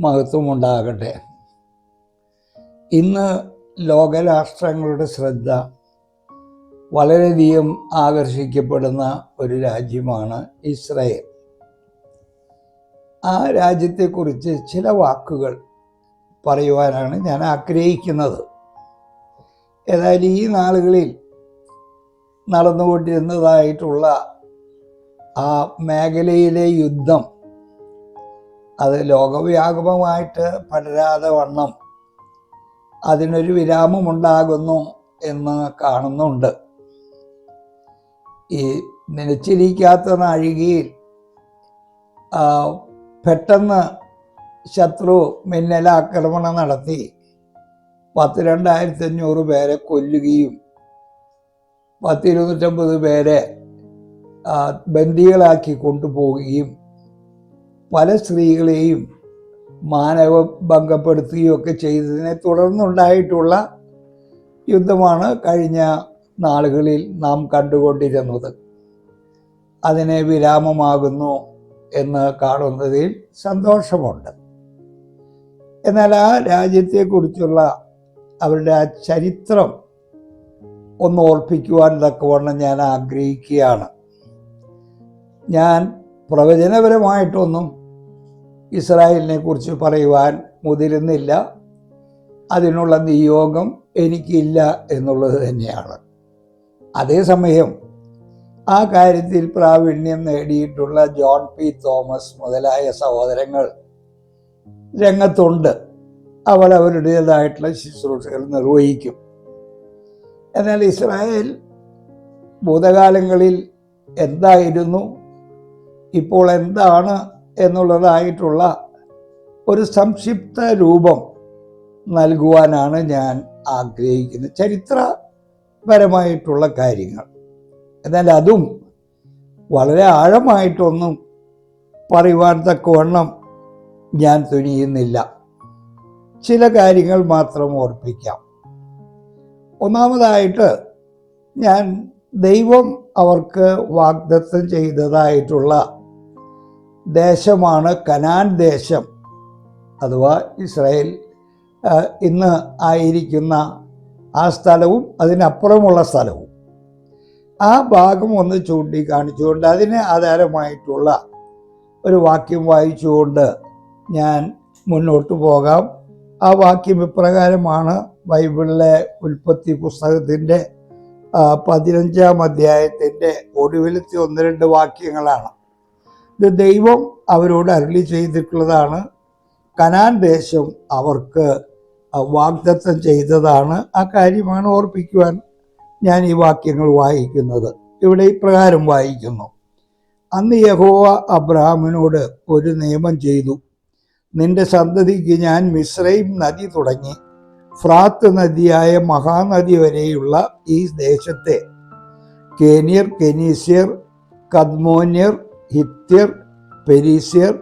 മഹത്വമുണ്ടാകട്ടെ ഇന്ന് ലോകരാഷ്ട്രങ്ങളുടെ ശ്രദ്ധ വളരെയധികം ആകർഷിക്കപ്പെടുന്ന ഒരു രാജ്യമാണ് ഇസ്രായേൽ. ആ രാജ്യത്തെക്കുറിച്ച് ചില വാക്കുകൾ പറയുവാനാണ് ഞാൻ ആഗ്രഹിക്കുന്നത്. ഏതായാലും ഈ നാളുകളിൽ നടന്നുകൊണ്ടിരുന്നതായിട്ടുള്ള ആ മേഖലയിലെ യുദ്ധം അത് ലോകവ്യാപകമായിട്ട് പടരാതെ വണ്ണം അതിനൊരു വിരാമമുണ്ടാകുന്നു എന്ന് കാണുന്നുണ്ട്. ഈ നനച്ചിരിക്കാത്ത നാഴികയിൽ പെട്ടെന്ന് ശത്രു മിന്നലാക്രമണം നടത്തി പത്ത് രണ്ടായിരത്തി അഞ്ഞൂറ് പേരെ കൊല്ലുകയും പത്തിരുന്നൂറ്റമ്പത് പേരെ ബന്ദികളാക്കി കൊണ്ടുപോവുകയും പല സ്ത്രീകളെയും മാനവ ഭംഗപ്പെടുത്തുകയും ഒക്കെ ചെയ്തതിനെ തുടർന്നുണ്ടായിട്ടുള്ള യുദ്ധമാണ് കഴിഞ്ഞ നാളുകളിൽ നാം കണ്ടുകൊണ്ടിരുന്നത്. അതിനെ വിരാമമാകുന്നു എന്ന് കാണുന്നതിൽ സന്തോഷമുണ്ട്. എന്നാൽ ആ രാജ്യത്തെക്കുറിച്ചുള്ള അവരുടെ ആ ചരിത്രം ഒന്ന് ഓർപ്പിക്കുവാൻ തക്കവണ്ണം ഞാൻ ആഗ്രഹിക്കുകയാണ്. ഞാൻ പ്രവചനപരമായിട്ടൊന്നും ഇസ്രായേലിനെ കുറിച്ച് പറയുവാൻ മുതിരുന്നില്ല. അതിനുള്ള നിയോഗം എനിക്കില്ല എന്നുള്ളത് തന്നെയാണ്. അതേസമയം ആ കാര്യത്തിൽ പ്രാവീണ്യം നേടിയിട്ടുള്ള ജോൺ പി തോമസ് മുതലായ സഹോദരങ്ങൾ രംഗത്തുണ്ട്. അവർ അവരുടേതായിട്ടുള്ള ശുശ്രൂഷകൾ നിർവഹിക്കും. എന്നാൽ ഇസ്രായേൽ ഭൂതകാലങ്ങളിൽ എന്തായിരുന്നു? ഇപ്പോൾ എന്താണ് എന്നുള്ളതായിട്ടുള്ള ഒരു സംക്ഷിപ്ത രൂപം നൽകുവാനാണ് ഞാൻ ആഗ്രഹിക്കുന്നത്. ചരിത്രപരമായിട്ടുള്ള കാര്യങ്ങൾ. എന്നാൽ അതും വളരെ ആഴമായിട്ടൊന്നും പറയുവാൻ തക്കവണ്ണം ഞാൻ തുനിയുന്നില്ല. ചില കാര്യങ്ങൾ മാത്രം ഓർപ്പിക്കാം. ഒന്നാമതായിട്ട് ഞാൻ ദൈവം അവർക്ക് വാഗ്ദത്തം ചെയ്തതായിട്ടുള്ള ദേശമാണ് കനാൻ ദേശം അഥവാ ഇസ്രായേൽ. ഇന്ന് ആയിരിക്കുന്ന ആ സ്ഥലവും അതിനപ്പുറമുള്ള സ്ഥലവും. ആ ഭാഗം ഒന്ന് ചൂണ്ടിക്കാണിച്ചുകൊണ്ട് അതിന് ആധാരമായിട്ടുള്ള ഒരു വാക്യം വായിച്ചുകൊണ്ട് ഞാൻ മുന്നോട്ട് പോകാം. ആ വാക്യം ഇപ്രകാരമാണ് ബൈബിളിലെ ഉൽപ്പത്തി പുസ്തകത്തിന്റെ പതിനഞ്ചാം അധ്യായത്തിന്റെ ഒടുവിലത്തെ ഒന്ന് രണ്ട് വാക്യങ്ങളാണ്. ഇത് ദൈവം അവരോട് അരുളി ചെയ്തിട്ടുള്ളതാണ്. കനാൻ ദേശം അവർക്ക് വാഗ്ദത്തം ചെയ്തതാണ്. ആ കാര്യമാണ് ഓർപ്പിക്കുവാൻ ഞാൻ ഈ വാക്യങ്ങൾ വായിക്കുന്നത്. ഇവിടെ ഇപ്രകാരം വായിക്കുന്നു. അന്ന് യഹോവ അബ്രഹാമിനോട് ഒരു നിയമം ചെയ്തു. നിന്റെ സന്തതിക്ക് ഞാൻ മിശ്രയും നദി തുടങ്ങി. ഫ്രാത്ത് നദിയായ മഹാനദി വരെയുള്ള ഈ ദേശത്തെ കേനിയർ കെനീസ്യർ കദ്മോന്യർ ഹിത്യർ പെരീസ്യർ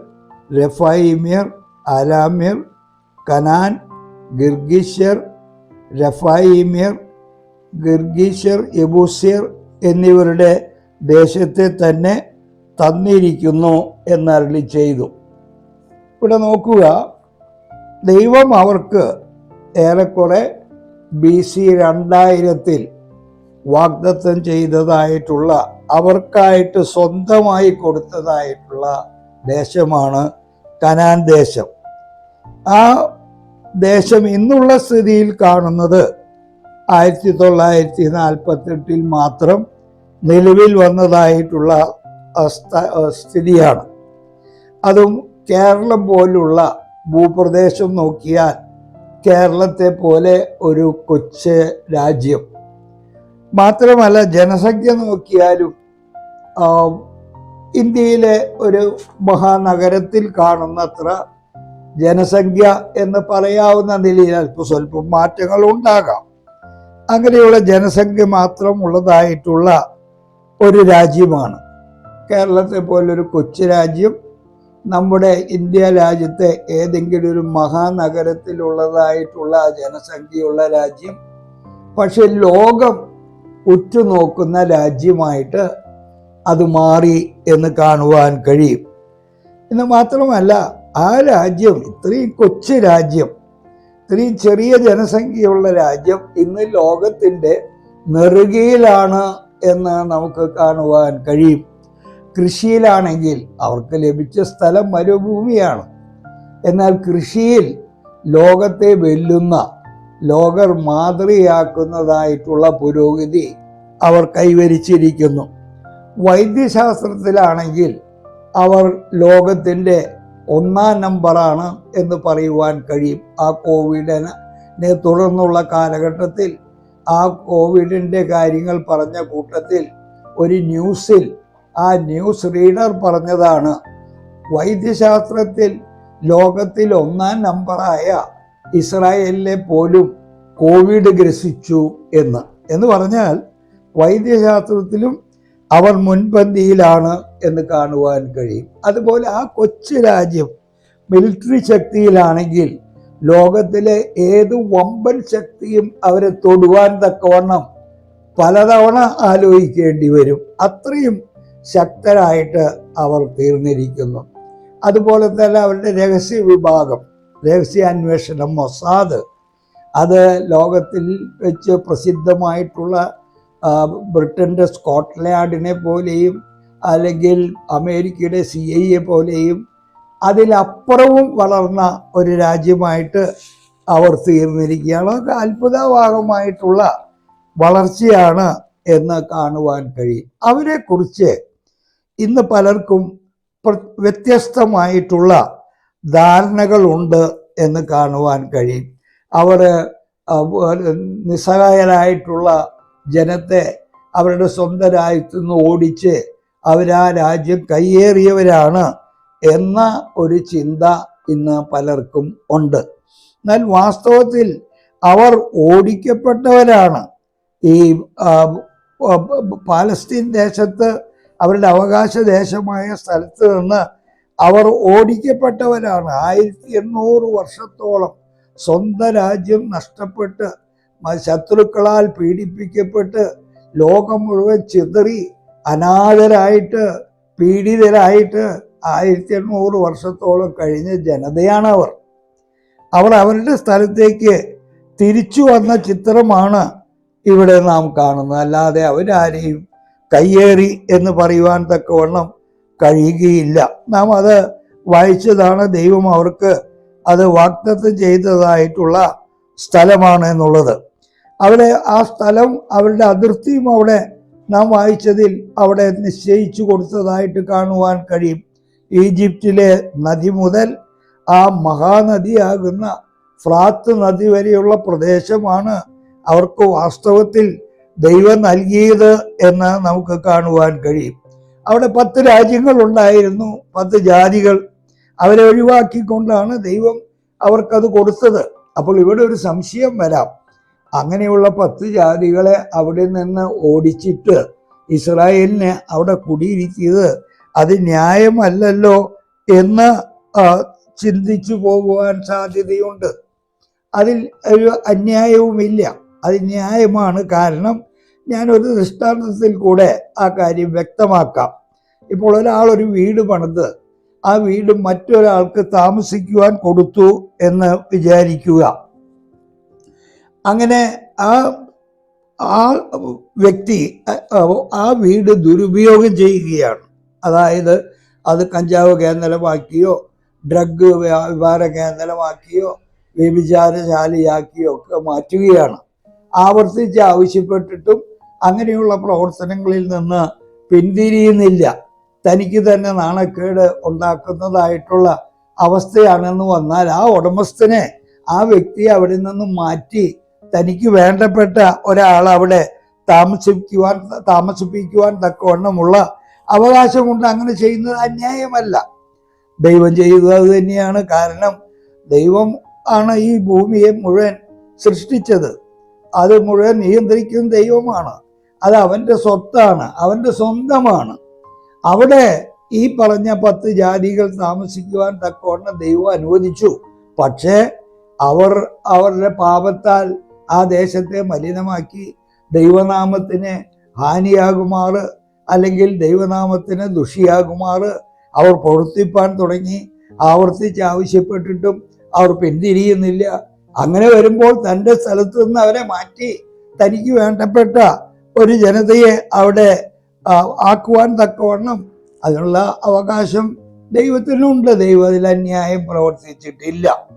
രഫായിമ്യർ അലാമിർ കനാൻ ഗിർഗിഷ്യർ രഫായിമ്യർ ഗിർഗീഷ്യർ യബൂസ്യർ എന്നിവരുടെ ദേശത്തെ തന്നെ തന്നിരിക്കുന്നു എന്നരളി ചെയ്തു. ഇവിടെ നോക്കുക ദൈവം അവർക്ക് ഏറെക്കുറെ ബി സി രണ്ടായിരത്തിൽ വാഗ്ദത്തം ചെയ്തതായിട്ടുള്ള അവർക്കായിട്ട് സ്വന്തമായി കൊടുത്തതായിട്ടുള്ള ദേശമാണ് കനാൻ ദേശം. ആ ദേശം ഇന്നുള്ള സ്ഥിതിയിൽ കാണുന്നത് ആയിരത്തി തൊള്ളായിരത്തി നാൽപ്പത്തെട്ടിൽ മാത്രം നിലവിൽ വന്നതായിട്ടുള്ള സ്ഥിതിയാണ്. അതും കേരളം പോലുള്ള ഭൂപ്രദേശം നോക്കിയാൽ കേരളത്തെ പോലെ ഒരു കൊച്ചു രാജ്യം. മാത്രമല്ല ജനസംഖ്യ നോക്കിയാലും ഇന്ത്യയിലെ ഒരു മഹാനഗരത്തിൽ കാണുന്നത്ര ജനസംഖ്യ എന്ന് പറയാവുന്ന നിലയിൽ അല്പ സ്വല്പം മാറ്റങ്ങൾ ഉണ്ടാകാം അങ്ങനെയുള്ള ജനസംഖ്യ മാത്രം ഉള്ളതായിട്ടുള്ള ഒരു രാജ്യമാണ്. കേരളത്തെ പോലൊരു കൊച്ചു രാജ്യം. നമ്മുടെ ഇന്ത്യ രാജ്യത്തെ ഏതെങ്കിലും ഒരു മഹാനഗരത്തിലുള്ളതായിട്ടുള്ള ജനസംഖ്യയുള്ള രാജ്യം. പക്ഷെ ലോകം ഉറ്റുനോക്കുന്ന രാജ്യമായിട്ട് അത് മാറി എന്ന് കാണുവാൻ കഴിയും. എന്ന് മാത്രമല്ല ആ രാജ്യം ഇത്രയും കൊച്ചു രാജ്യം ഇത്രയും ചെറിയ ജനസംഖ്യയുള്ള രാജ്യം ഇന്ന് ലോകത്തിന്റെ നെറുകയിലാണ് എന്ന് നമുക്ക് കാണുവാൻ കഴിയും. കൃഷിയിലാണെങ്കിൽ അവർക്ക് ലഭിച്ച സ്ഥലം മരുഭൂമിയാണ്. എന്നാൽ കൃഷിയിൽ ലോകത്തെ വെല്ലുന്ന ലോകർ മാതൃയാക്കുന്നതായിട്ടുള്ള പുരോഗതി അവർ കൈവരിച്ചിരിക്കുന്നു. വൈദ്യശാസ്ത്രത്തിലാണെങ്കിൽ അവർ ലോകത്തിന്റെ ഒന്നാം നമ്പറാണ് എന്ന് പറയുവാൻ കഴിയും. ആ കോവിഡിനെ തുടർന്നുള്ള കാലഘട്ടത്തിൽ ആ കോവിഡിന്റെ കാര്യങ്ങൾ പറഞ്ഞ കൂട്ടത്തിൽ ഒരു ന്യൂസിൽ ആ ന്യൂസ് റീഡർ പറഞ്ഞതാണ് വൈദ്യശാസ്ത്രത്തിൽ ലോകത്തിൽ ഒന്നാം നമ്പറായ ഇസ്രായേലിലെ പോലും കോവിഡ് ഗ്രസിച്ചു എന്ന്. എന്ന് പറഞ്ഞാൽ വൈദ്യശാസ്ത്രത്തിലും അവർ മുൻപന്തിയിലാണ് എന്ന് കാണുവാൻ കഴിയും. അതുപോലെ ആ കൊച്ചു രാജ്യം മിലിറ്ററി ശക്തിയിലാണെങ്കിൽ ലോകത്തിലെ ഏത് വമ്പൻ ശക്തിയും അവരെ തൊടുവാൻ തക്കവണ്ണം പലതവണ ആലോചിക്കേണ്ടി വരും. അത്രയും ശക്തരായിട്ട് അവർ തീർന്നിരിക്കുന്നു. അതുപോലെ തന്നെ അവരുടെ രഹസ്യ വിഭാഗം രഹസ്യ അന്വേഷണം മൊസാദ് അത് ലോകത്തിൽ വെച്ച് പ്രസിദ്ധമായിട്ടുള്ള ബ്രിട്ടന്റെ സ്കോട്ട്ലാൻഡിനെ പോലെയും അല്ലെങ്കിൽ അമേരിക്കയുടെ സി ഐ എ പോലെയും അതിലപ്പുറവും വളർന്ന ഒരു രാജ്യമായിട്ട് അവർ തീർന്നിരിക്കുകയാണ്. അതൊക്കെ അത്ഭുതഭാഗമായിട്ടുള്ള വളർച്ചയാണ് എന്ന് കാണുവാൻ കഴിയും. അവരെക്കുറിച്ച് ഇന്ന് പലർക്കും വ്യത്യസ്തമായിട്ടുള്ള ധാരണകളുണ്ട് എന്ന് കാണുവാൻ കഴിയും. അവർ നിസ്സഹായരായിട്ടുള്ള ജനത്തെ അവരുടെ സ്വന്തം രാജ്യത്തു നിന്ന് ഓടിച്ച് അവരാ രാജ്യം കയ്യേറിയവരാണ് എന്ന ഒരു ചിന്ത ഇന്ന് പലർക്കും ഉണ്ട്. എന്നാൽ വാസ്തവത്തിൽ അവർ ഓടിക്കപ്പെട്ടവരാണ്. ഈ പാലസ്തീൻ ദേശത്ത് അവരുടെ അവകാശ ദേശമായ സ്ഥലത്ത് നിന്ന് അവർ ഓടിക്കപ്പെട്ടവരാണ്. ആയിരത്തി എണ്ണൂറ് വർഷത്തോളം സ്വന്തം രാജ്യം നഷ്ടപ്പെട്ട് ശത്രുക്കളാൽ പീഡിപ്പിക്കപ്പെട്ട് ലോകം മുഴുവൻ ചിതറി അനാഥരായിട്ട് പീഡിതരായിട്ട് ആയിരത്തി എണ്ണൂറ് വർഷത്തോളം കഴിഞ്ഞ ജനതയാണ് അവർ അവർ അവരുടെ സ്ഥലത്തേക്ക് തിരിച്ചു വന്ന ചിത്രമാണ് ഇവിടെ നാം കാണുന്നത്. അല്ലാതെ അവരാരെയും കയ്യേറി എന്ന് പറയുവാൻ തക്കവണ്ണം കഴിയുകയില്ല. നാം അത് വായിച്ചതാണ് ദൈവം അവർക്ക് അത് വാക്തത്വം ചെയ്തതായിട്ടുള്ള സ്ഥലമാണ് എന്നുള്ളത്. അവിടെ ആ സ്ഥലം അവരുടെ അതിർത്തിയും അവിടെ നാം വായിച്ചതിൽ അവിടെ നിശ്ചയിച്ചു കൊടുത്തതായിട്ട് കാണുവാൻ കഴിയും. ഈജിപ്തിലെ നദി മുതൽ ആ മഹാനദിയാകുന്ന ഫ്രാത്ത് നദി വരെയുള്ള പ്രദേശമാണ് അവർക്ക് വാസ്തവത്തിൽ ദൈവം നൽകിയത് എന്ന് നമുക്ക് കാണുവാൻ കഴിയും. അവിടെ പത്ത് രാജ്യങ്ങൾ ഉണ്ടായിരുന്നു പത്ത് ജാതികൾ അവരെ ഒഴിവാക്കിക്കൊണ്ടാണ് ദൈവം അവർക്കത് കൊടുത്തത്. അപ്പോൾ ഇവിടെ ഒരു സംശയം വരാം. അങ്ങനെയുള്ള പത്ത് ജാതികളെ അവിടെ നിന്ന് ഓടിച്ചിട്ട് ഇസ്രായേലിനെ അവിടെ കുടിയിരുത്തിയത് അത് ന്യായമല്ലല്ലോ എന്ന് ചിന്തിച്ചു പോകുവാൻ സാധ്യതയുണ്ട്. അതിൽ ഒരു അന്യായവുമില്ല. അത് ന്യായമാണ്. കാരണം ഞാനൊരു ദൃഷ്ടാന്തത്തിൽ കൂടെ ആ കാര്യം വ്യക്തമാക്കാം. ഇപ്പോൾ ഒരാൾ ഒരു വീട് പണിത് ആ വീട് മറ്റൊരാൾക്ക് താമസിക്കുവാൻ കൊടുത്തു എന്ന് വിചാരിക്കുക. അങ്ങനെ ആ ആ വ്യക്തി ആ വീട് ദുരുപയോഗം ചെയ്യുകയാണ്. അതായത് അത് കഞ്ചാവ് കേന്ദ്രമാക്കിയോ ഡ്രഗ് വ്യാപാര കേന്ദ്രമാക്കിയോ വ്യഭിചാരശാലിയാക്കിയോ ഒക്കെ മാറ്റുകയാണ്. ആവർത്തിച്ച് ആവശ്യപ്പെട്ടിട്ടും അങ്ങനെയുള്ള പ്രവർത്തനങ്ങളിൽ നിന്ന് പിന്തിരിയുന്നില്ല. തനിക്ക് തന്നെ നാണക്കേട് ഉണ്ടാക്കുന്നതായിട്ടുള്ള അവസ്ഥയാണെന്ന് വന്നാൽ ആ ഉടമസ്ഥനെ ആ വ്യക്തിയെ അവിടെ നിന്ന് മാറ്റി തനിക്ക് വേണ്ടപ്പെട്ട ഒരാൾ അവിടെ താമസിക്കുവാൻ താമസിപ്പിക്കുവാൻ തക്കവണ്ണമുള്ള അവകാശമുണ്ട് അങ്ങനെ ചെയ്യുന്നത് അന്യായമല്ല. ദൈവം ചെയ്തത് തന്നെയാണ് കാരണം ദൈവം ആണ് ഈ ഭൂമിയെ മുഴുവൻ സൃഷ്ടിച്ചത്. അത് മുഴുവൻ നിയന്ത്രിക്കുന്ന ദൈവമാണ്. അത് അവന്റെ സ്വത്താണ് അവന്റെ സ്വന്തമാണ്. അവിടെ ഈ പറഞ്ഞ പത്ത് ജാതികൾ താമസിക്കുവാൻ തക്കവണ്ണം ദൈവം അനുവദിച്ചു. പക്ഷേ അവർ അവരുടെ പാപത്താൽ ആ ദേശത്തെ മലിനമാക്കി ദൈവനാമത്തിന് ഹാനിയാകുമാറ് അല്ലെങ്കിൽ ദൈവനാമത്തിന് ദുഷിയാകുമാർ അവർ പ്രവർത്തിപ്പാൻ തുടങ്ങി ആവർത്തിച്ച് ആവശ്യപ്പെട്ടിട്ടും അവർ പിന്തിരിയുന്നില്ല. അങ്ങനെ വരുമ്പോൾ തന്റെ സ്ഥലത്ത് നിന്ന് അവരെ മാറ്റി തനിക്ക് വേണ്ടപ്പെട്ട ഒരു ജനതയെ അവിടെ ആക്കുവാൻ തക്കവണ്ണം അതിനുള്ള അവകാശം ദൈവത്തിനുണ്ട്. ദൈവം അതിൽ അന്യായം പ്രവർത്തിച്ചിട്ടില്ല.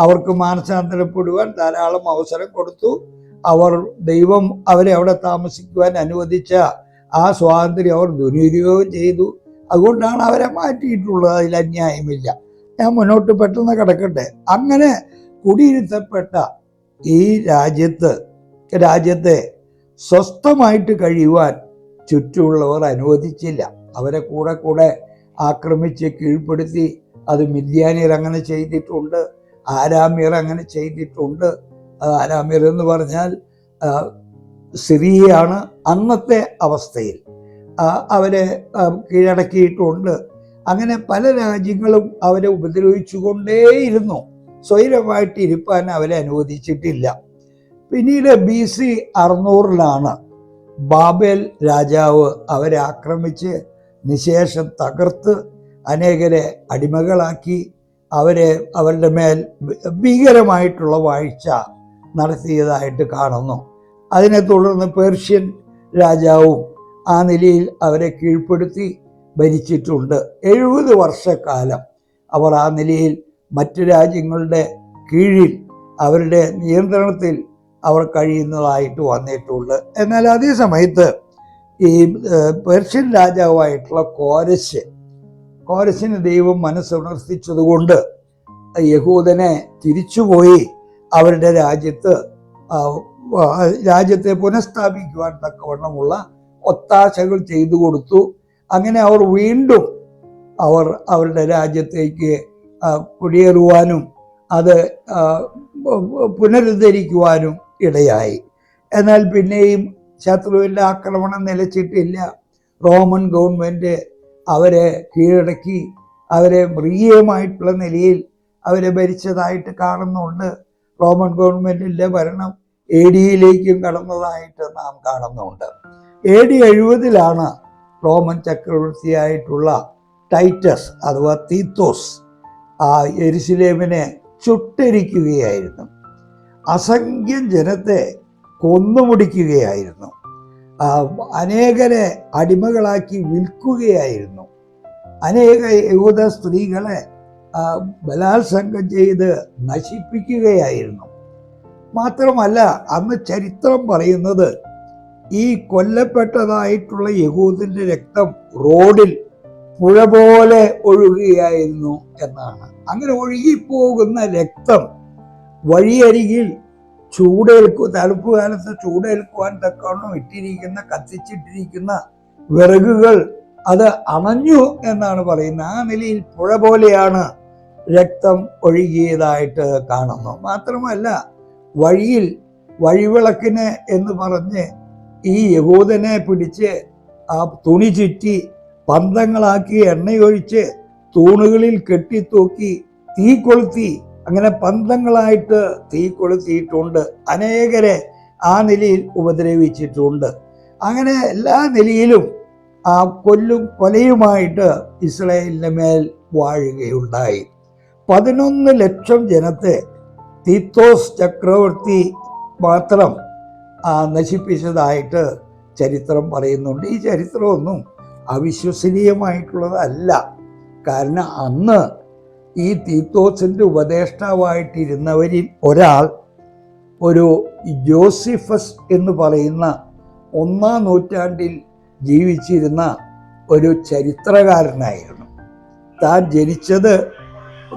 അവർക്ക് മാനസാന്തരപ്പെടുവാൻ ധാരാളം അവസരം കൊടുത്തു. അവർ ദൈവം അവരെ അവിടെ താമസിക്കുവാൻ അനുവദിച്ച ആ സ്വാതന്ത്ര്യം അവർ ദുരുപയോഗം ചെയ്തു. അതുകൊണ്ടാണ് അവരെ മാറ്റിയിട്ടുള്ളത്. അതിൽ അന്യായമില്ല. ഞാൻ മുന്നോട്ട് പെട്ടെന്ന് കിടക്കട്ടെ. അങ്ങനെ കുടിയിരുത്തപ്പെട്ട ഈ രാജ്യത്ത് രാജ്യത്തെ സ്വസ്ഥമായിട്ട് കഴിയുവാൻ ചുറ്റുമുള്ളവർ അനുവദിച്ചില്ല. അവരെ കൂടെ കൂടെ ആക്രമിച്ച് കീഴ്പ്പെടുത്തി. അത് മിഥ്യാനിയർ അങ്ങനെ ചെയ്തിട്ടുണ്ട്. ആരാമ്യർ അങ്ങനെ ചെയ്തിട്ടുണ്ട്. ആരാമ്യർ എന്ന് പറഞ്ഞാൽ സിറിയയാണ് അന്നത്തെ അവസ്ഥയിൽ. അവരെ കീഴടക്കിയിട്ടുണ്ട്. അങ്ങനെ പല രാജ്യങ്ങളും അവരെ ഉപദ്രവിച്ചുകൊണ്ടേയിരുന്നു. സ്വൈരമായിട്ട് ഇരിപ്പാൻ അവരെ അനുവദിച്ചിട്ടില്ല. പിന്നീട് ബി സി അറുന്നൂറിലാണ് ബാബേൽ രാജാവ് അവരെ ആക്രമിച്ച് നിശേഷം തകർത്ത് അനേകരെ അടിമകളാക്കി. അവരെ അവരുടെ മേൽ ഭീകരമായിട്ടുള്ള വാഴ്ച നടത്തിയതായിട്ട് കാണുന്നു. അതിനെ തുടർന്ന് പേർഷ്യൻ രാജാവും ആ നിലയിൽ അവരെ കീഴ്പ്പെടുത്തി ഭരിച്ചിട്ടുണ്ട്. എഴുപത് വർഷക്കാലം അവർ ആ നിലയിൽ മറ്റു രാജ്യങ്ങളുടെ കീഴിൽ അവരുടെ നിയന്ത്രണത്തിൽ അവർ കഴിയുന്നതായിട്ട് വന്നിട്ടുണ്ട്. എന്നാൽ അതേ സമയത്ത് ഈ പേർഷ്യൻ രാജാവായിട്ടുള്ള കോരശ് കോരശിന് ദൈവം മനസ്സുണർത്തിച്ചതുകൊണ്ട് യഹൂദനെ തിരിച്ചുപോയി അവരുടെ രാജ്യത്ത് രാജ്യത്തെ പുനഃസ്ഥാപിക്കുവാൻ തക്കവണ്ണമുള്ള ഒത്താശകൾ ചെയ്തു കൊടുത്തു. അങ്ങനെ അവർ വീണ്ടും അവർ അവരുടെ രാജ്യത്തേക്ക് കുടിയേറുവാനും അത് പുനരുദ്ധരിക്കുവാനും ഇടയായി. എന്നാൽ പിന്നെയും ശത്രുവിന്റെ ആക്രമണം നിലച്ചിട്ടില്ല. റോമൻ ഗവൺമെന്റ് അവരെ കീഴടക്കി അവരെ മൃഗീയമായിട്ടുള്ള നിലയിൽ അവരെ ഭരിച്ചതായിട്ട് കാണുന്നുണ്ട്. റോമൻ ഗവൺമെന്റിന്റെ ഭരണം എ ഡിയിലേക്കും കടന്നതായിട്ട് നാം കാണുന്നുണ്ട്. എ ഡി എഴുപതിലാണ് റോമൻ ചക്രവർത്തിയായിട്ടുള്ള ടൈറ്റസ് അഥവാ തീത്തോസ് ആ എരുസലേമിനെ ചുട്ടരിക്കുകയായിരുന്നു. അസംഖ്യം ജനത്തെ കൊന്നുമുടിക്കുകയായിരുന്നു. അനേകരെ അടിമകളാക്കി വിൽക്കുകയായിരുന്നു. അനേക യഹൂദ സ്ത്രീകളെ ബലാത്സംഗം ചെയ്ത് നശിപ്പിക്കുകയായിരുന്നു. മാത്രമല്ല അന്ന് ചരിത്രം പറയുന്നത് ഈ കൊല്ലപ്പെട്ടതായിട്ടുള്ള യഹൂദിന്റെ രക്തം റോഡിൽ പുഴ പോലെ ഒഴുകുകയായിരുന്നു എന്നാണ്. അങ്ങനെ ഒഴുകിപ്പോകുന്ന രക്തം വഴിയരികിൽ ചൂടേൽക്കു തണുപ്പ് കാലത്ത് ചൂടേൽക്കുവാൻ തക്കവണ്ണം ഇട്ടിരിക്കുന്ന കത്തിച്ചിട്ടിരിക്കുന്ന വിറകുകൾ അത് അണഞ്ഞു എന്നാണ് പറയുന്നത്. ആ നിലയിൽ പുഴ പോലെയാണ് രക്തം ഒഴുകിയതായിട്ട് കാണുന്നു. മാത്രമല്ല വഴിയിൽ വഴിവിളക്കിന് എന്ന് പറഞ്ഞ് ഈ യഹൂദനെ പിടിച്ച് ആ തുണി ചുറ്റി പന്തങ്ങളാക്കി എണ്ണയൊഴിച്ച് തൂണുകളിൽ കെട്ടിത്തൂക്കി തീ കൊളുത്തി അങ്ങനെ പന്തങ്ങളായിട്ട് തീ കൊളുത്തിയിട്ടുണ്ട്. അനേകരെ ആ നിലയിൽ ഉപദ്രവിച്ചിട്ടുണ്ട്. അങ്ങനെ എല്ലാ നിലയിലും ആ കൊല്ലും കൊലയുമായിട്ട് ഇസ്രയേലിന്റെ മേൽ വാഴുകയുണ്ടായി. പതിനൊന്ന് ലക്ഷം ജനത്തെ തീത്തോസ് ചക്രവർത്തി മാത്രം നശിപ്പിച്ചതായിട്ട് ചരിത്രം പറയുന്നുണ്ട്. ഈ ചരിത്രമൊന്നും അവിശ്വസനീയമായിട്ടുള്ളതല്ല. കാരണം അന്ന് ഈ തീത്തോസിന്റെ ഉപദേഷ്ടാവായിട്ടിരുന്നവരിൽ ഒരാൾ ഒരു ജോസിഫസ് എന്ന് പറയുന്ന ഒന്നാം നൂറ്റാണ്ടിൽ ജീവിച്ചിരുന്ന ഒരു ചരിത്രകാരനായിരുന്നു. താൻ ജനിച്ചത്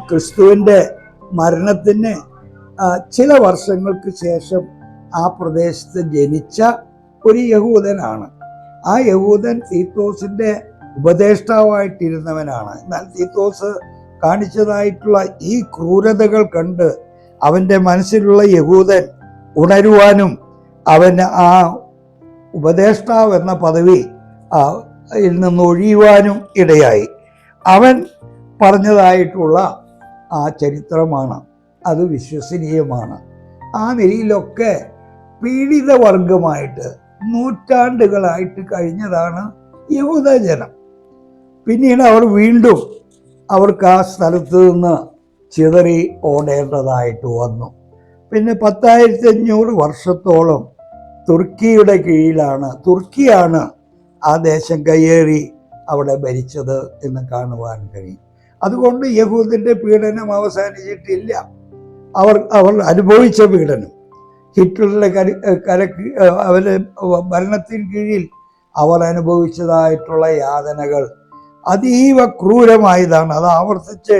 ക്രിസ്തുവിന്റെ മരണത്തിന് ചില വർഷങ്ങൾക്ക് ശേഷം ആ പ്രദേശത്ത് ജനിച്ച ഒരു യഹൂദനാണ്. ആ യഹൂദൻ തീത്തോസിന്റെ ഉപദേഷ്ടാവായിട്ടിരുന്നവനാണ്. എന്നാൽ തീത്തോസ് കാണിച്ചതായിട്ടുള്ള ഈ ക്രൂരതകൾ കണ്ട് അവന്റെ മനസ്സിലുള്ള യഹൂദൻ ഉണരുവാനും അവന് ആ ഉപദേഷ്ടാവ് എന്ന പദവി നിന്ന് ഒഴിയുവാനും ഇടയായി. അവൻ പറഞ്ഞതായിട്ടുള്ള ആ ചരിത്രമാണ്. അത് വിശ്വസനീയമാണ്. ആ നിലയിലൊക്കെ പീഡിത വർഗമായിട്ട് നൂറ്റാണ്ടുകളായിട്ട് കഴിഞ്ഞതാണ് യഹൂദജനം. പിന്നീട് അവർ വീണ്ടും അവർക്ക് ആ സ്ഥലത്ത് നിന്ന് ചിതറി ഓടേണ്ടതായിട്ട് വന്നു. പിന്നെ പത്തായിരത്തി അഞ്ഞൂറ് വർഷത്തോളം തുർക്കിയുടെ കീഴിലാണ് തുർക്കിയാണ് ആ ദേശം കയ്യേറി അവിടെ ഭരിച്ചത് എന്ന് കാണുവാൻ കഴിയും. അതുകൊണ്ട് യഹൂദിന്റെ പീഡനം അവസാനിച്ചിട്ടില്ല. അവർ അവർ അനുഭവിച്ച പീഡനം. ഹിറ്റ്ലറുടെ കര കരക്ക് അവരെ ഭരണത്തിന് കീഴിൽ അവർ അനുഭവിച്ചതായിട്ടുള്ള യാതനകൾ അതീവ ക്രൂരമായതാണ്. അത് ആവർത്തിച്ച്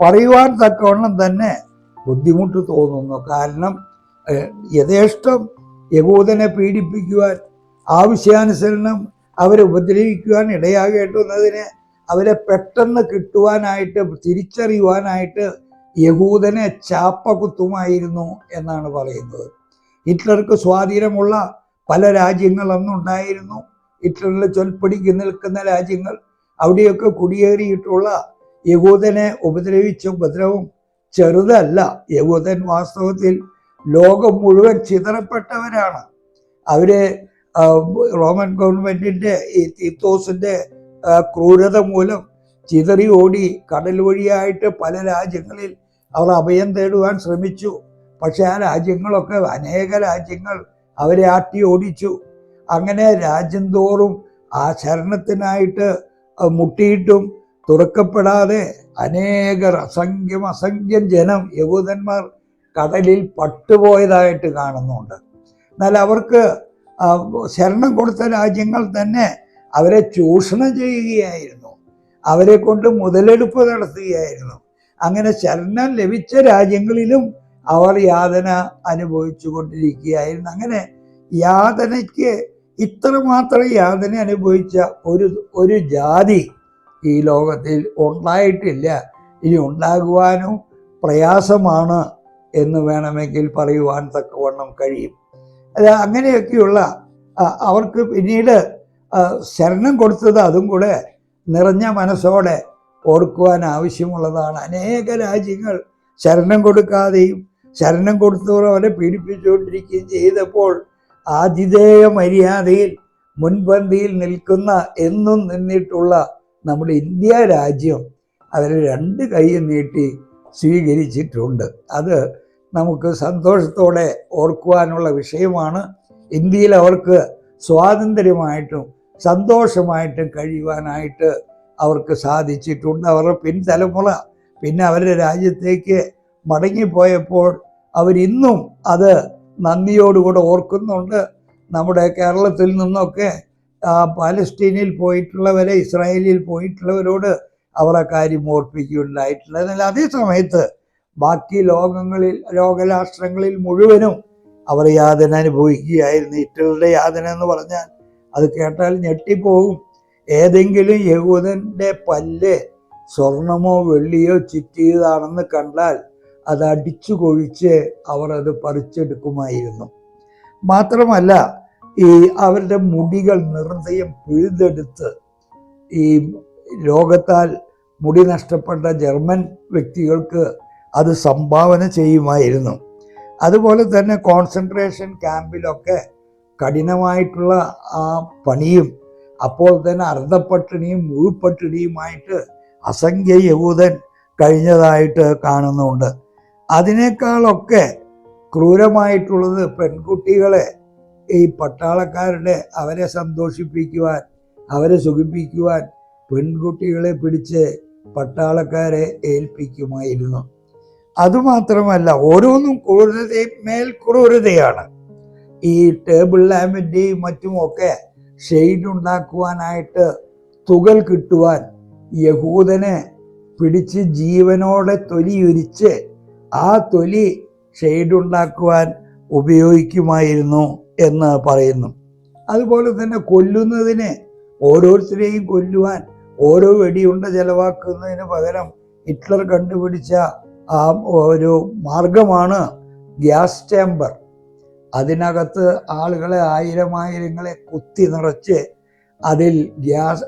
പറയുവാൻ തക്കവണ്ണം തന്നെ ബുദ്ധിമുട്ട് തോന്നുന്നു. കാരണം യഥേഷ്ടം യഹൂദനെ പീഡിപ്പിക്കുവാൻ ആവശ്യാനുസരണം അവരെ ഉപദ്രവിക്കുവാൻ ഇടയാകേണ്ടുന്നതിന് അവരെ പെട്ടെന്ന് കിട്ടുവാനായിട്ട് തിരിച്ചറിയുവാനായിട്ട് യഹൂദനെ ചാപ്പ കുത്തുമായിരുന്നു എന്നാണ് പറയുന്നത്. ഹിറ്റ്ലർക്ക് സ്വാധീനമുള്ള പല രാജ്യങ്ങൾ അന്നുണ്ടായിരുന്നു. ഹിറ്റ്ലറിൽ ചൊൽപ്പടിക്ക് നിൽക്കുന്ന രാജ്യങ്ങൾ അവിടെയൊക്കെ കുടിയേറിയിട്ടുള്ള യഹൂദനെ ഉപദ്രവിച്ച ഉപദ്രവം ചെറുതല്ല. യഹൂദൻ വാസ്തവത്തിൽ ലോകം മുഴുവൻ ചിതറപ്പെട്ടവരാണ്. അവർ റോമൻ ഗവൺമെന്റിന്റെ ഈ തീത്തോസിന്റെ ക്രൂരത മൂലം ചിതറി ഓടി കടൽ വഴിയായിട്ട് പല രാജ്യങ്ങളിൽ അവർ അഭയം തേടുവാൻ ശ്രമിച്ചു. പക്ഷെ ആ രാജ്യങ്ങളൊക്കെ അനേക രാജ്യങ്ങൾ അവരെ ആട്ടി ഓടിച്ചു. അങ്ങനെ രാജ്യം തോറും ആ ശരണത്തിനായിട്ട് മുട്ടിയിട്ടും തുറക്കപ്പെടാതെ അനേകർ അസംഖ്യം അസംഖ്യം ജനം യഹൂദന്മാർ കടലിൽ പട്ടുപോയതായിട്ട് കാണുന്നുണ്ട്. എന്നാൽ അവർക്ക് ശരണം കൊടുത്ത രാജ്യങ്ങൾ തന്നെ അവരെ ചൂഷണം ചെയ്യുകയായിരുന്നു. അവരെ കൊണ്ട് മുതലെടുപ്പ് നടത്തുകയായിരുന്നു. അങ്ങനെ ശരണം ലഭിച്ച രാജ്യങ്ങളിലും അവർ യാതന അനുഭവിച്ചു കൊണ്ടിരിക്കുകയായിരുന്നു അങ്ങനെ യാതനയ്ക്ക് ഇത്രമാത്രം യാതന അനുഭവിച്ച ഒരു ഒരു ജാതി ഈ ലോകത്തിൽ ഉണ്ടായിട്ടില്ല. ഇനി ഉണ്ടാകുവാനും പ്രയാസമാണ് എന്ന് വേണമെങ്കിൽ പറയുവാൻ തക്കവണ്ണം കഴിയും. അത് അങ്ങനെയൊക്കെയുള്ള അവർക്ക് പിന്നീട് ശരണം കൊടുത്തത് അതും കൂടെ നിറഞ്ഞ മനസ്സോടെ ഓർക്കുവാൻ ആവശ്യമുള്ളതാണ്. അനേക രാജ്യങ്ങൾ ശരണം കൊടുക്കാതെയും ശരണം കൊടുത്തവർ അവരെ പീഡിപ്പിച്ചുകൊണ്ടിരിക്കുകയും ചെയ്തപ്പോൾ ആതിഥേയ മര്യാദയിൽ മുൻപന്തിയിൽ നിൽക്കുന്ന എന്നും നിന്നിട്ടുള്ള നമ്മുടെ ഇന്ത്യ രാജ്യം അവരെ രണ്ട് കൈയും നീട്ടി സ്വീകരിച്ചിട്ടുണ്ട്. അത് നമുക്ക് സന്തോഷത്തോടെ ഓർക്കുവാനുള്ള വിഷയമാണ്. ഇന്ത്യയിൽ അവർക്ക് സ്വാതന്ത്ര്യമായിട്ടും സന്തോഷമായിട്ടും കഴിയുവാനായിട്ട് അവർക്ക് സാധിച്ചിട്ടുണ്ട്. അവരുടെ പിൻതലമുറ പിന്നെ അവരുടെ രാജ്യത്തേക്ക് മടങ്ങിപ്പോയപ്പോൾ അവരിന്നും അത് നന്ദിയോടുകൂടെ ഓർക്കുന്നുണ്ട്. നമ്മുടെ കേരളത്തിൽ നിന്നൊക്കെ പാലസ്തീനിൽ പോയിട്ടുള്ളവരെ ഇസ്രായേലിൽ പോയിട്ടുള്ളവരോട് അവരെ കാര്യം ഓർപ്പിക്കുകയുണ്ടായിട്ടുണ്ട്. എന്നാൽ അതേ സമയത്ത് ബാക്കി ലോകങ്ങളിൽ ലോകരാഷ്ട്രങ്ങളിൽ മുഴുവനും അവർ യാതന അനുഭവിക്കുകയായിരുന്നു. ഇറ്റലിയുടെ യാതന എന്ന് പറഞ്ഞാൽ അത് കേട്ടാൽ ഞെട്ടിപ്പോകും. ഏതെങ്കിലും യഹൂദന്റെ പല്ല് സ്വർണമോ വെള്ളിയോ ചിറ്റിയതാണെന്ന് കണ്ടാൽ അത് അടിച്ചു കൊഴിച്ച് അവർ അത് പറിച്ചെടുക്കുമായിരുന്നു. മാത്രമല്ല ഈ അവരുടെ മുടികൾ നിർദ്ദയം പിഴുതെടുത്ത് ഈ രോഗത്താൽ മുടി നഷ്ടപ്പെട്ട ജർമ്മൻ വ്യക്തികൾക്ക് അത് സംഭാവന ചെയ്യുമായിരുന്നു. അതുപോലെ തന്നെ കോൺസെൻട്രേഷൻ ക്യാമ്പിലൊക്കെ കഠിനമായിട്ടുള്ള ആ പണിയും അപ്പോൾ തന്നെ അർദ്ധപ്പട്ടിണിയും മുഴുപട്ടിണിയുമായിട്ട് അസംഖ്യ യഹൂദൻ കഴിഞ്ഞതായിട്ട് കാണുന്നുണ്ട്. അതിനേക്കാളൊക്കെ ക്രൂരമായിട്ടുള്ളത് പെൺകുട്ടികളെ ഈ പട്ടാളക്കാരുടെ അവരെ സന്തോഷിപ്പിക്കുവാൻ അവരെ സുഖിപ്പിക്കുവാൻ പെൺകുട്ടികളെ പിടിച്ച് പട്ടാളക്കാരെ ഏൽപ്പിക്കുമായിരുന്നു. അതുമാത്രമല്ല ഓരോന്നും ക്രൂരതയും മേൽ ക്രൂരതയാണ്. ഈ ടേബിൾ ലാമ്പിന്റെയും മറ്റുമൊക്കെ ഷെയ്ഡ് ഉണ്ടാക്കുവാനായിട്ട് തുകൽ കിട്ടുവാൻ യഹൂദനെ പിടിച്ച് ജീവനോടെ തൊലി ഉരിച്ച് ആ തൊലി ഷെയ്ഡ് ഉണ്ടാക്കുവാൻ ഉപയോഗിക്കുമായിരുന്നു എന്ന് പറയുന്നു. അതുപോലെ തന്നെ കൊല്ലുന്നതിന് ഓരോരുത്തരെയും കൊല്ലുവാൻ ഓരോ വെടിയുണ്ട ചെലവാക്കുന്നതിന് പകരം ഹിറ്റ്ലർ കണ്ടുപിടിച്ച ആ ഒരു മാർഗമാണ് ഗ്യാസ് ചേമ്പർ അതിനകത്ത് ആളുകളെ ആയിരം ആയിരങ്ങളെ കുത്തി നിറച്ച് അതിൽ ഗ്യാസ്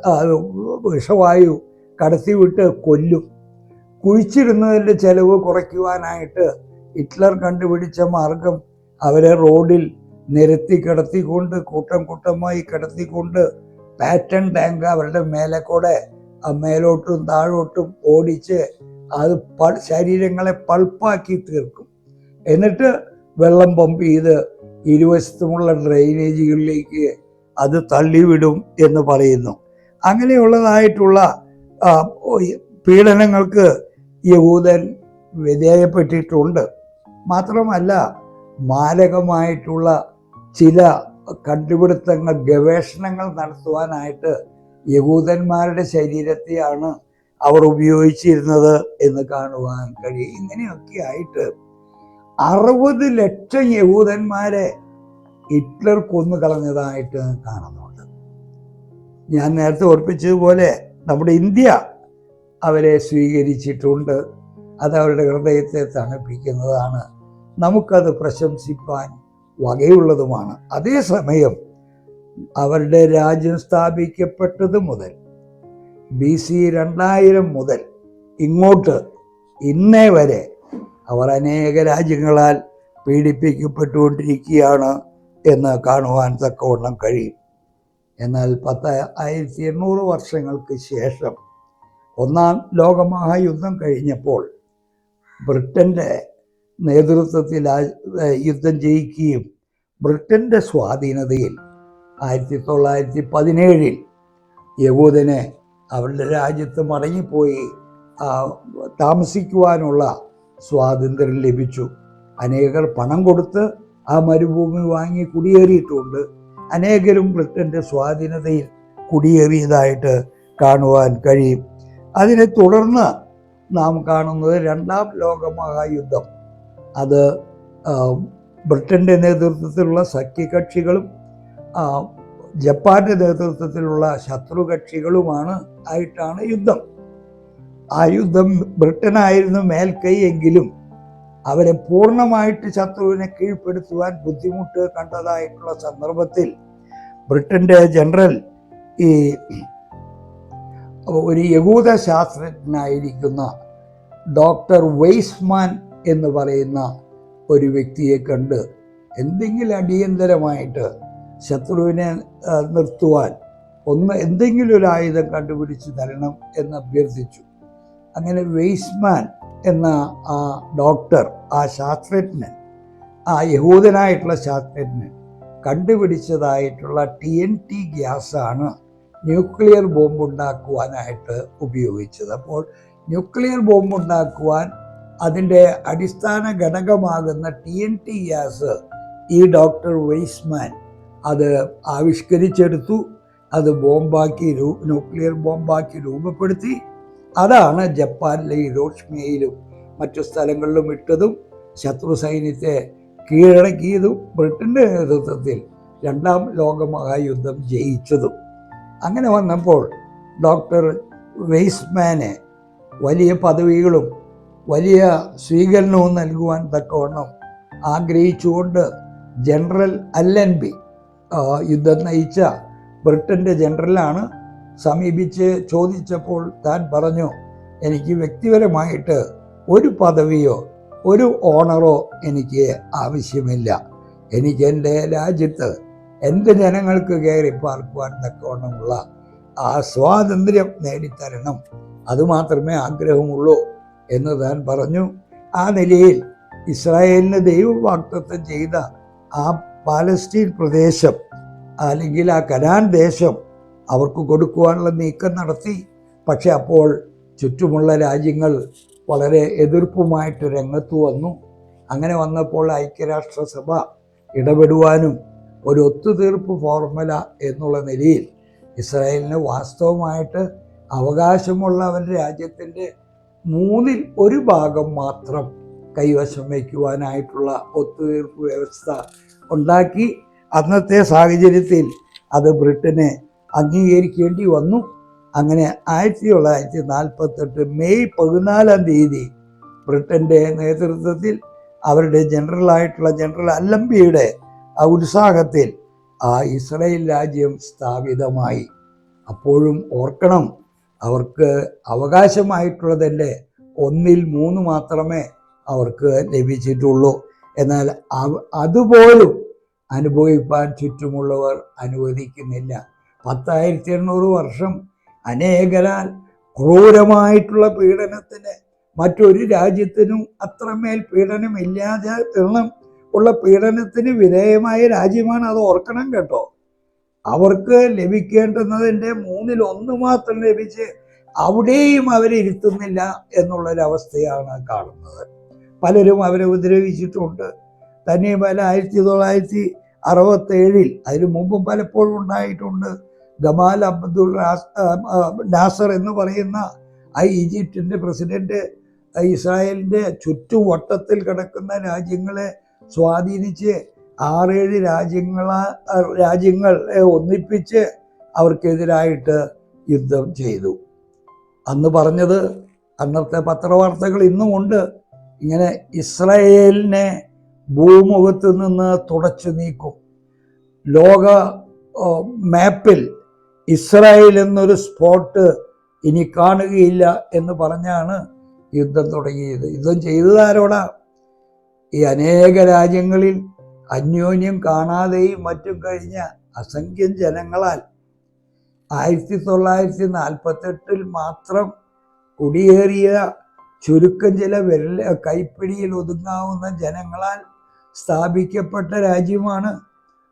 വിഷവായു കടത്തിവിട്ട് കൊല്ലും. കുഴിച്ചിടുന്നതിന്റെ ചെലവ് കുറയ്ക്കുവാനായിട്ട് ഹിറ്റ്ലർ കണ്ടുപിടിച്ച മാർഗം അവരെ റോഡിൽ നിരത്തി കിടത്തിക്കൊണ്ട് കൂട്ടം കൂട്ടമായി കിടത്തിക്കൊണ്ട് പാറ്റേൺ ടാങ്ക് അവരുടെ മേലെ കൂടെ മേലോട്ടും താഴോട്ടും ഓടിച്ച് അത് പ ശരീരങ്ങളെ പൾപ്പാക്കി തീർക്കും. എന്നിട്ട് വെള്ളം പമ്പ് ചെയ്ത് ഇരുവശത്തുമുള്ള ഡ്രെയിനേജുകളിലേക്ക് അത് തള്ളിവിടും എന്ന് പറയുന്നു. അങ്ങനെയുള്ളതായിട്ടുള്ള പീഡനങ്ങൾക്ക് യഹൂദൻ വിധേയപ്പെട്ടിട്ടുണ്ട് മാത്രമല്ല മാരകമായിട്ടുള്ള ചില കണ്ടുപിടുത്തങ്ങൾ ഗവേഷണങ്ങൾ നടത്തുവാനായിട്ട് യഹൂദന്മാരുടെ ശരീരത്തെയാണ് അവർ ഉപയോഗിച്ചിരുന്നത് എന്ന് കാണുവാൻ കഴിയും. ഇങ്ങനെയൊക്കെ ആയിട്ട് അറുപത് ലക്ഷം യഹൂദന്മാരെ ഹിറ്റ്ലർ കൊന്നു കളഞ്ഞതായിട്ട് കാണുന്നുണ്ട്. ഞാൻ നേരത്തെ ഓർപ്പിച്ചതുപോലെ നമ്മുടെ ഇന്ത്യ അവരെ സ്വീകരിച്ചിട്ടുണ്ട്. അത് അവരുടെ ഹൃദയത്തെ തണുപ്പിക്കുന്നതാണ്. നമുക്കത് പ്രശംസിപ്പാൻ വകയുള്ളതുമാണ്. അതേസമയം അവരുടെ രാജ്യം സ്ഥാപിക്കപ്പെട്ടത് മുതൽ ബി സി രണ്ടായിരം മുതൽ ഇങ്ങോട്ട് ഇന്നേ വരെ അവർ അനേക രാജ്യങ്ങളാൽ പീഡിപ്പിക്കപ്പെട്ടുകൊണ്ടിരിക്കുകയാണ് എന്ന് കാണുവാൻ തക്കവണ്ണം കഴിയും. എന്നാൽ പത്ത് ആയിരത്തി എണ്ണൂറ് വർഷങ്ങൾക്ക് ശേഷം ഒന്നാം ലോകമഹായുദ്ധം കഴിഞ്ഞപ്പോൾ ബ്രിട്ടന്റെ നേതൃത്വത്തിൽ യുദ്ധം ജയിക്കുകയും ബ്രിട്ടന്റെ സ്വാധീനതയിൽ ആയിരത്തി തൊള്ളായിരത്തി പതിനേഴിൽ യഹൂദന് അവരുടെ രാജ്യത്ത് മടങ്ങിപ്പോയി താമസിക്കുവാനുള്ള സ്വാതന്ത്ര്യം ലഭിച്ചു. അനേകർ പണം കൊടുത്ത് ആ മരുഭൂമി വാങ്ങി കുടിയേറിയിട്ടുണ്ട്. അനേകരും ബ്രിട്ടന്റെ സ്വാധീനതയിൽ കുടിയേറിയതായിട്ട് കാണുവാൻ കഴിയും. അതിനെ തുടർന്ന് നാം കാണുന്നത് രണ്ടാം ലോകമഹായുദ്ധം. അത് ബ്രിട്ടന്റെ നേതൃത്വത്തിലുള്ള സഖ്യകക്ഷികളും ജപ്പാന്റെ നേതൃത്വത്തിലുള്ള ശത്രുകക്ഷികളുമാണ് ആയിട്ടാണ് യുദ്ധം. ആ യുദ്ധം ബ്രിട്ടനായിരുന്നു മേൽക്കൈ എങ്കിലും അവരെ പൂർണമായിട്ട് ശത്രുവിനെ കീഴ്പ്പെടുത്തുവാൻ ബുദ്ധിമുട്ട് കണ്ടതായിട്ടുള്ള സന്ദർഭത്തിൽ ബ്രിട്ടന്റെ ജനറൽ ഈ ഒരു യഹൂദ ശാസ്ത്രജ്ഞനായിരിക്കുന്ന ഡോക്ടർ വെയ്സ്മാൻ എന്ന് പറയുന്ന ഒരു വ്യക്തിയെ കണ്ട് എന്തെങ്കിലും അടിയന്തരമായിട്ട് ശത്രുവിനെ നിർത്തുവാൻ ഒന്ന് എന്തെങ്കിലും ഒരു ആയുധം കണ്ടുപിടിച്ച് തരണം എന്ന് അഭ്യർത്ഥിച്ചു. അങ്ങനെ വെയ്സ്മാൻ എന്ന ആ ഡോക്ടർ ആ ശാസ്ത്രജ്ഞൻ ആ യഹൂദനായിട്ടുള്ള ശാസ്ത്രജ്ഞൻ കണ്ടുപിടിച്ചതായിട്ടുള്ള ടി എൻ ടി ഗ്യാസാണ് ന്യൂക്ലിയർ ബോംബ് ഉണ്ടാക്കുവാനായിട്ട് ഉപയോഗിച്ചത്. അപ്പോൾ ന്യൂക്ലിയർ ബോംബ് ഉണ്ടാക്കുവാൻ അതിന്റെ അടിസ്ഥാന ഘടകമാകുന്ന ടി എൻ ടി ഗ്യാസ് ഈ ഡോക്ടർ വെയ്സ്മാൻ അത് ആവിഷ്കരിച്ചെടുത്തു. അത് ബോംബാക്കി രൂ ന്യൂക്ലിയർ ബോംബാക്കി രൂപപ്പെടുത്തി. അതാണ് ജപ്പാനിലെ ഹിരോഷിമയിലും മറ്റു സ്ഥലങ്ങളിലും ഇട്ടതും ശത്രു സൈന്യത്തെ കീഴടക്കിയതും ബ്രിട്ടന്റെ നേതൃത്വത്തിൽ രണ്ടാം ലോകമഹായുദ്ധം ജയിച്ചതും. അങ്ങനെ വന്നപ്പോൾ ഡോക്ടർ വെയ്സ്മാനെ വലിയ പദവികളും വലിയ സ്വീകരണവും നൽകുവാൻ തക്കവണ്ണം ആഗ്രഹിച്ചുകൊണ്ട് ജനറൽ അല്ലൻബി യുദ്ധം നയിച്ച ബ്രിട്ടന്റെ ജനറലാണ് സമീപിച്ച് ചോദിച്ചപ്പോൾ താൻ പറഞ്ഞു എനിക്ക് വ്യക്തിപരമായിട്ട് ഒരു പദവിയോ ഒരു ഓണറോ എനിക്ക് ആവശ്യമില്ല. എനിക്ക് എന്റെ രാജ്യത്ത് എന്റെ ജനങ്ങൾക്ക് കയറി പാർക്കുവാൻ തക്കവണ്ണമുള്ള ആ സ്വാതന്ത്ര്യം നേടിത്തരണം. അതുമാത്രമേ ആഗ്രഹമുള്ളൂ എന്ന് താൻ പറഞ്ഞു. ആ നിലയിൽ ഇസ്രായേലിന് ദൈവവാക്തത്വം ചെയ്ത ആ പാലസ്തീൻ പ്രദേശം അല്ലെങ്കിൽ ആ കനാൻ ദേശം അവർക്ക് കൊടുക്കുവാനുള്ള നീക്കം നടത്തി. പക്ഷെ അപ്പോൾ ചുറ്റുമുള്ള രാജ്യങ്ങൾ വളരെ എതിർപ്പുമായിട്ട് രംഗത്ത് വന്നു. അങ്ങനെ വന്നപ്പോൾ ഐക്യരാഷ്ട്രസഭ ഇടപെടുവാനും ഒരു ഒത്തുതീർപ്പ് ഫോർമുല എന്നുള്ള നിലയിൽ ഇസ്രായേലിന് വാസ്തവമായിട്ട് അവകാശമുള്ള അവരുടെ രാജ്യത്തിന്റെ മൂന്നിൽ ഒരു ഭാഗം മാത്രം കൈവശം വയ്ക്കുവാനായിട്ടുള്ള ഒത്തുതീർപ്പ് വ്യവസ്ഥ ഉണ്ടാക്കി. അന്നത്തെ സാഹചര്യത്തിൽ അത് ബ്രിട്ടനെ അംഗീകരിക്കേണ്ടി വന്നു. അങ്ങനെ ആയിരത്തി തൊള്ളായിരത്തി നാൽപ്പത്തെട്ട് മെയ് പതിനാലാം തീയതി ബ്രിട്ടന്റെ നേതൃത്വത്തിൽ അവരുടെ ജനറലായിട്ടുള്ള ജനറൽ അല്ലംബിയുടെ ആ ഉത്സാഹത്തിൽ ആ ഇസ്രയേൽ രാജ്യം സ്ഥാപിതമായി. അപ്പോഴും ഓർക്കണം അവർക്ക് അവകാശമായിട്ടുള്ളതല്ലേ ഒന്നിൽ മൂന്ന് മാത്രമേ അവർക്ക് ലഭിച്ചിട്ടുള്ളൂ. എന്നാൽ അതുപോലും അനുഭവിപ്പാൻ ചുറ്റുമുള്ളവർ അനുവദിക്കുന്നില്ല. പത്തായിരത്തി എണ്ണൂറ് വർഷം അനേകരാൽ ക്രൂരമായിട്ടുള്ള പീഡനത്തിന് മറ്റൊരു രാജ്യത്തിനും അത്രമേൽ പീഡനമില്ലാതെ എണ്ണം ഉള്ള പീഡനത്തിന് വിധേയമായ രാജ്യമാണ് അത് ഓർക്കണം കേട്ടോ. അവർക്ക് ലഭിക്കേണ്ടുന്നതിന്റെ മൂന്നിൽ ഒന്ന് മാത്രം ലഭിച്ച് അവിടെയും അവരെ ഇരുത്തുന്നില്ല എന്നുള്ളൊരവസ്ഥയാണ് കാണുന്നത്. പലരും അവരെ ഉപദ്രവിച്ചിട്ടുണ്ട്. തന്നെയുമല്ല ആയിരത്തി തൊള്ളായിരത്തി അറുപത്തേഴിൽ അതിനു മുമ്പും പലപ്പോഴും ഉണ്ടായിട്ടുണ്ട്. ഗമാൽ അബ്ദുൾ നാസർ എന്ന് പറയുന്ന ആ ഈജിപ്തിന്റെ പ്രസിഡന്റ് ഇസ്രായേലിന്റെ ചുറ്റുവട്ടത്തിൽ കിടക്കുന്ന രാജ്യങ്ങളെ സ്വാധീനിച്ച് ആറേഴ് രാജ്യങ്ങളെ രാജ്യങ്ങളെ ഒന്നിപ്പിച്ച് അവർക്കെതിരായിട്ട് യുദ്ധം ചെയ്തു. അന്ന് പറഞ്ഞത് അന്നത്തെ പത്രവാർത്തകൾ ഇന്നും ഉണ്ട് ഇങ്ങനെ ഇസ്രായേലിനെ ഭൂമുഖത്ത് നിന്ന് തുടച്ചു നീക്കും. ലോക മാപ്പിൽ ഇസ്രായേൽ എന്നൊരു സ്പോട്ട് ഇനി കാണുകയില്ല എന്ന് പറഞ്ഞാണ് യുദ്ധം തുടങ്ങിയത്. യുദ്ധം ചെയ്തത് ആരോടാ ഈ അനേക രാജ്യങ്ങളിൽ അന്യോന്യം കാണാതെയും മറ്റും കഴിഞ്ഞ അസംഖ്യം ജനങ്ങളാൽ ആയിരത്തി തൊള്ളായിരത്തി നാൽപ്പത്തെട്ടിൽ മാത്രം കുടിയേറിയ ചുരുക്കം ചില വിരൽ കൈപ്പിടിയിൽ ഒതുങ്ങാവുന്ന ജനങ്ങളാൽ സ്ഥാപിക്കപ്പെട്ട രാജ്യമാണ്.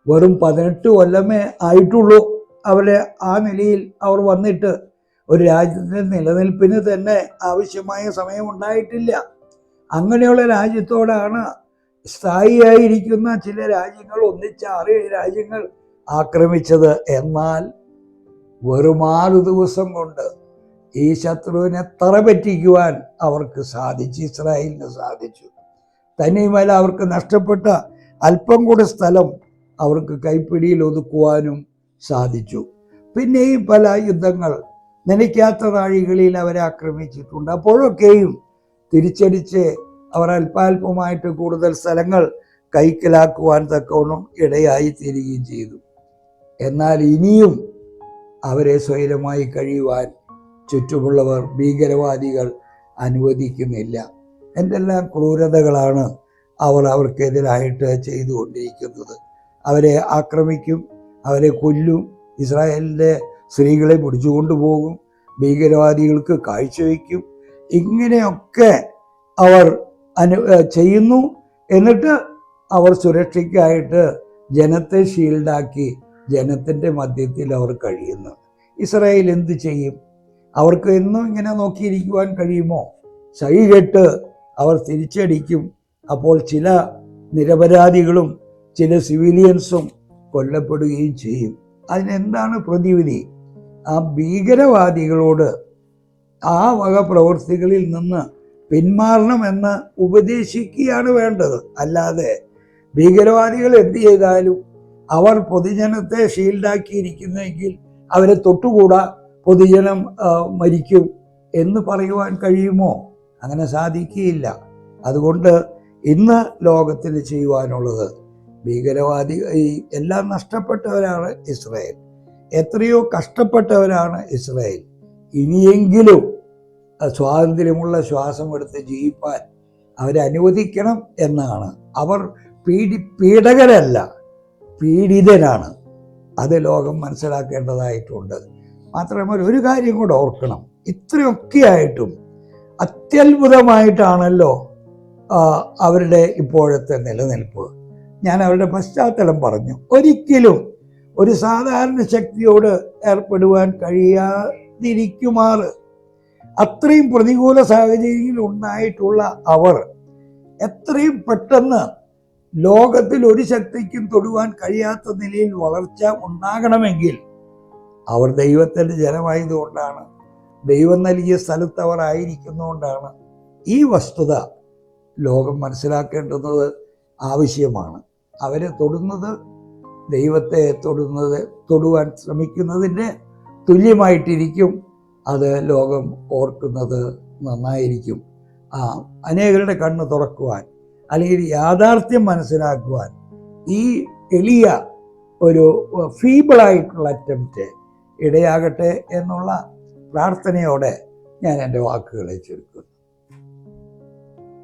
വെറും പതിനെട്ട് കൊല്ലമേ ആയിട്ടുള്ളൂ അവരെ ആ നിലയിൽ അവർ വന്നിട്ട്. ഒരു രാജ്യത്തിന്റെ നിലനിൽപ്പിന് തന്നെ ആവശ്യമായ സമയം ഉണ്ടായിട്ടില്ല. അങ്ങനെയുള്ള രാജ്യത്തോടാണ് സ്ഥായിയായിരിക്കുന്ന ചില രാജ്യങ്ങൾ ഒന്നിച്ച് ഏഴ് രാജ്യങ്ങൾ ആക്രമിച്ചത്. എന്നാൽ വെറും ആറ് ദിവസം കൊണ്ട് ഈ ശത്രുവിനെ തറപറ്റിക്കുവാൻ അവർക്ക് സാധിച്ചു ഇസ്രായേലിന് സാധിച്ചു. തന്നെയുമല്ല അവർക്ക് നഷ്ടപ്പെട്ട അല്പം കൂടെ സ്ഥലം അവർക്ക് കൈപ്പിടിയിൽ ഒതുക്കുവാനും സാധിച്ചു. പിന്നെയും പല യുദ്ധങ്ങൾ നനയ്ക്കാത്ത നാഴികളിൽ അവരെ ആക്രമിച്ചിട്ടുണ്ട്. അപ്പോഴൊക്കെയും തിരിച്ചടിച്ച് അവർ അല്പാൽപമായിട്ട് കൂടുതൽ സ്ഥലങ്ങൾ കൈക്കലാക്കുവാൻ തക്കവണ്ണം ഇടയായി തീരുകയും ചെയ്തു. എന്നാൽ ഇനിയും അവരെ സ്വൈരമായി കഴിയുവാൻ ചുറ്റുമുള്ളവർ ഭീകരവാദികൾ അനുവദിക്കുന്നില്ല. എന്തെല്ലാം ക്രൂരതകളാണ് അവർ അവർക്കെതിരായിട്ട് ചെയ്തുകൊണ്ടിരിക്കുന്നത്. അവരെ ആക്രമിക്കും അവരെ കൊല്ലും ഇസ്രായേലിന്റെ സ്ത്രീകളെ പിടിച്ചുകൊണ്ടുപോകും ഭീകരവാദികൾക്ക് കാഴ്ചവെക്കും ഇങ്ങനെയൊക്കെ അവർ അനു ചെയ്യുന്നു എന്നിട്ട് അവർ സുരക്ഷയ്ക്കായിട്ട് ജനത്തെ ഷീൽഡാക്കി ജനത്തിന്റെ മധ്യത്തിൽ അവർ കഴിയുന്നു. ഇസ്രായേൽ എന്ത് ചെയ്യും? അവർക്ക് എന്നും ഇങ്ങനെ നോക്കിയിരിക്കുവാൻ കഴിയുമോ? സൈകെട്ട് അവർ തിരിച്ചടിക്കും. അപ്പോൾ ചില നിരപരാധികളും ചില സിവിലിയൻസും കൊല്ലപ്പെടുകയും ചെയ്യും. അതിനെന്താണ് പ്രതിവിധി? ആ ഭീകരവാദികളോട് ആ വക പ്രവൃത്തികളിൽ നിന്ന് പിന്മാറണമെന്ന് ഉപദേശിക്കുകയാണ് വേണ്ടത്. അല്ലാതെ ഭീകരവാദികൾ എന്ത് ചെയ്താലും അവർ പൊതുജനത്തെ ഷീൽഡാക്കിയിരിക്കുന്നെങ്കിൽ അവരെ തൊട്ടുകൂടാ പൊതുജനം മരിക്കും എന്ന് പറയുവാൻ കഴിയുമോ? അങ്ങനെ സാധിക്കുകയില്ല. അതുകൊണ്ട് ഇന്ന് ലോകത്തിന് ചെയ്യുവാനുള്ളത് ഭീകരവാദി എല്ലാം നഷ്ടപ്പെട്ടവരാണ് ഇസ്രായേൽ. എത്രയോ കഷ്ടപ്പെട്ടവരാണ് ഇസ്രായേൽ. ഇനിയെങ്കിലും സ്വാതന്ത്ര്യമുള്ള ശ്വാസം എടുത്ത് ജീവിപ്പാൻ അവരെ അനുവദിക്കണം എന്നാണ്. അവർ പീഡി പീഡകരല്ല പീഡിതരാണ്. അത് ലോകം മനസ്സിലാക്കേണ്ടതായിട്ടുണ്ട്. മാത്രമല്ല ഒരു കാര്യം കൂടെ ഓർക്കണം. ഇത്രയൊക്കെ ആയിട്ടും അത്യത്ഭുതമായിട്ടാണല്ലോ അവരുടെ ഇപ്പോഴത്തെ നിലനിൽപ്പ്. ഞാൻ അവരുടെ പശ്ചാത്തലം പറഞ്ഞു. ഒരിക്കലും ഒരു സാധാരണ ശക്തിയോട് ഏർപ്പെടുവാൻ കഴിയാതിരിക്കുമാറ് അത്രയും പ്രതികൂല സാഹചര്യങ്ങളിൽ ഉണ്ടായിട്ടുള്ള അവർ എത്രയും പെട്ടെന്ന് ലോകത്തിൽ ഒരു ശക്തിക്കും തൊടുവാൻ കഴിയാത്ത നിലയിൽ വളർച്ച ഉണ്ടാകണമെങ്കിൽ അവർ ദൈവത്തിന്റെ ജനമായതുകൊണ്ടാണ്. ദൈവം നൽകിയ സ്ഥലത്ത് അവർ ആയിരിക്കുന്നതുകൊണ്ടാണ് ഈ വസ്തുത ലോകം മനസ്സിലാക്കേണ്ടുന്നത് ആവശ്യമാണ്. അവരെ തൊടുന്നത് ദൈവത്തെ തൊടുന്നത് തൊടുവാൻ ശ്രമിക്കുന്നതിന്റെ തുല്യമായിട്ടിരിക്കും. അത് ലോകം ഓർക്കുന്നത് നന്നായിരിക്കും. ആ അനേകരുടെ കണ്ണ് തുറക്കുവാൻ അല്ലെങ്കിൽ യാഥാർത്ഥ്യം മനസ്സിലാക്കുവാൻ ഈ എളിയ ഒരു ഫീബിളായിട്ടുള്ള അറ്റംപ്റ്റ് ഇടയാകട്ടെ എന്നുള്ള പ്രാർത്ഥനയോടെ ഞാൻ എന്റെ വാക്കുകളെ ചുരുക്കുന്നു.